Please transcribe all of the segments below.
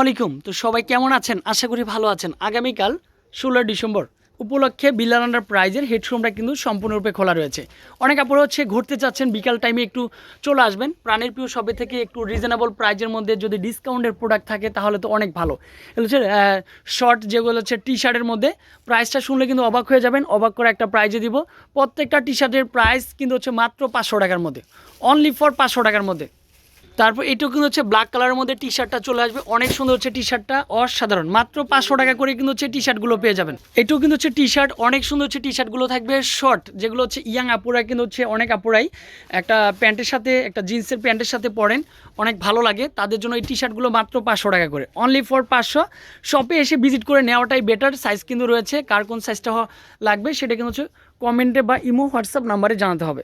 আলাইকুম। তো সবাই কেমন আছেন? আশা করি ভালো আছেন। আগামীকাল ষোলো ডিসেম্বর উপলক্ষে বিল্লারান্ডার প্রাইজের হেডরুমটা কিন্তু সম্পূর্ণরূপে খোলা রয়েছে। অনেক আপুরা হচ্ছে ঘুরতে চাচ্ছেন বিকাল টাইমে একটু চলে আসবেন। প্রাণের প্রিয় সবে থেকে একটু রিজনেবল প্রাইজের মধ্যে যদি ডিসকাউন্টের প্রোডাক্ট থাকে, তাহলে তো অনেক ভালো। হচ্ছে শর্ট যেগুলো হচ্ছে টি শার্টের মধ্যে প্রাইসটা শুনলে কিন্তু অবাক হয়ে যাবেন। অবাক করে একটা প্রাইজে দিব। প্রত্যেকটা টি শার্টের প্রাইস কিন্তু হচ্ছে মাত্র পাঁচশো টাকার মধ্যে। অনলি ফর পাঁচশো টাকার মধ্যে। তারপর এটাও কিন্তু হচ্ছে ব্ল্যাক কালারের মধ্যে টি শার্টটা চলে আসবে। অনেক সুন্দর হচ্ছে টি শার্টটা অসাধারণ। মাত্র পাঁচশো টাকা করে কিন্তু হচ্ছে টি শার্টগুলো পেয়ে যাবেন। এটাও কিন্তু হচ্ছে টি শার্ট অনেক সুন্দর হচ্ছে টি শার্টগুলো থাকবে। শর্ট যেগুলো হচ্ছে ইয়াং আপুরা কিন্তু হচ্ছে অনেক আপুরাই একটা প্যান্টের সাথে, একটা জিন্সের প্যান্টের সাথে পরেন। অনেক ভালো লাগে। তাদের জন্য এই টি শার্টগুলো মাত্র পাঁচশো টাকা করে। অনলি ফর পাঁচশো। শপে এসে ভিজিট করে নেওয়াটাই বেটার সাইজ কিন্তু রয়েছে। কার কোন সাইজটা লাগবে সেটা কিন্তু হচ্ছে কমেন্টে বা ইমো হোয়াটসঅ্যাপ নাম্বারে জানাতে হবে।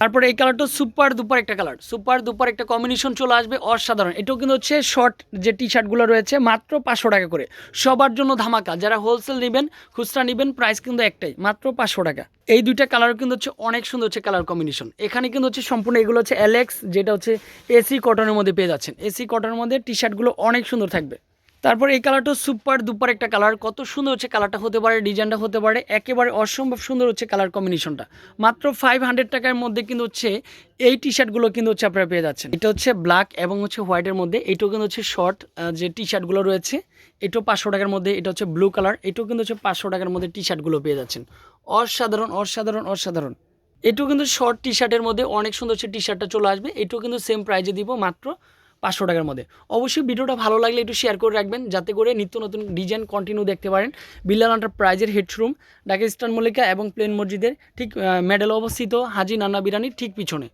তারপরে এই কালারটা সুপার দুপার একটা কালার সুপার দুপার একটা কম্বিনেশন চলে আসবে অসাধারণ। এটাও কিন্তু হচ্ছে শর্ট যে টি শার্টগুলো রয়েছে, মাত্র পাঁচশো টাকা করে। সবার জন্য ধামাকা, যারা হোলসেল নেবেন, খুচরা নেবেন প্রাইস কিন্তু একটাই, মাত্র পাঁচশো টাকা। এই দুইটা কালার কিন্তু হচ্ছে অনেক সুন্দর হচ্ছে কালার কম্বিনেশন এখানে কিন্তু হচ্ছে সম্পূর্ণ এগুলো হচ্ছে অ্যালেক্স যেটা হচ্ছে এসি কটনের মধ্যে পেয়ে যাচ্ছেন। এসি কটনের মধ্যে টি শার্টগুলো অনেক সুন্দর থাকবে। তারপর এই কালারটা সুপার দুপার একটা কালার। কত সুন্দর হচ্ছে কালারটা হতে পারে, ডিজাইনটা হতে পারে। একেবারে অসম্ভব সুন্দর হচ্ছে কালার কম্বিনেশনটা। মাত্র ফাইভ হান্ড্রেড টাকার মধ্যে কিন্তু হচ্ছে এই টি শার্টগুলো কিন্তু হচ্ছে আপনারা পেয়ে যাচ্ছেন। এটা হচ্ছে ব্ল্যাক এবং হচ্ছে হোয়াইটের মধ্যে। এটাও কিন্তু হচ্ছে শর্ট যে টি শার্টগুলো রয়েছে, এটাও পাঁচশো টাকার মধ্যে। এটা হচ্ছে ব্লু কালার এটাও কিন্তু হচ্ছে পাঁচশো টাকার মধ্যে টি শার্টগুলো পেয়ে যাচ্ছেন। অসাধারণ অসাধারণ অসাধারণ। এটাও কিন্তু শর্ট টি শার্টের মধ্যে অনেক সুন্দর হচ্ছে টি শার্টটা চলে আসবে। এটাও কিন্তু সেম প্রাইজে দিব মাত্র পাঁচশো টাকার মধ্যে। অবশ্যই ভিডিওটা ভালো লাগলে একটু শেয়ার করে রাখবেন, যাতে করে নিত্য নতুন ডিজাইন কন্টিনিউ দেখতে পারেন। বিল্লাল আন্টার প্রাইজের হেডরুম ইস্টার্ন মল্লিকা এবং প্লেন মসজিদের ঠিক মেডেল অবস্থিত হাজি নান্না বিরানির ঠিক পিছনে।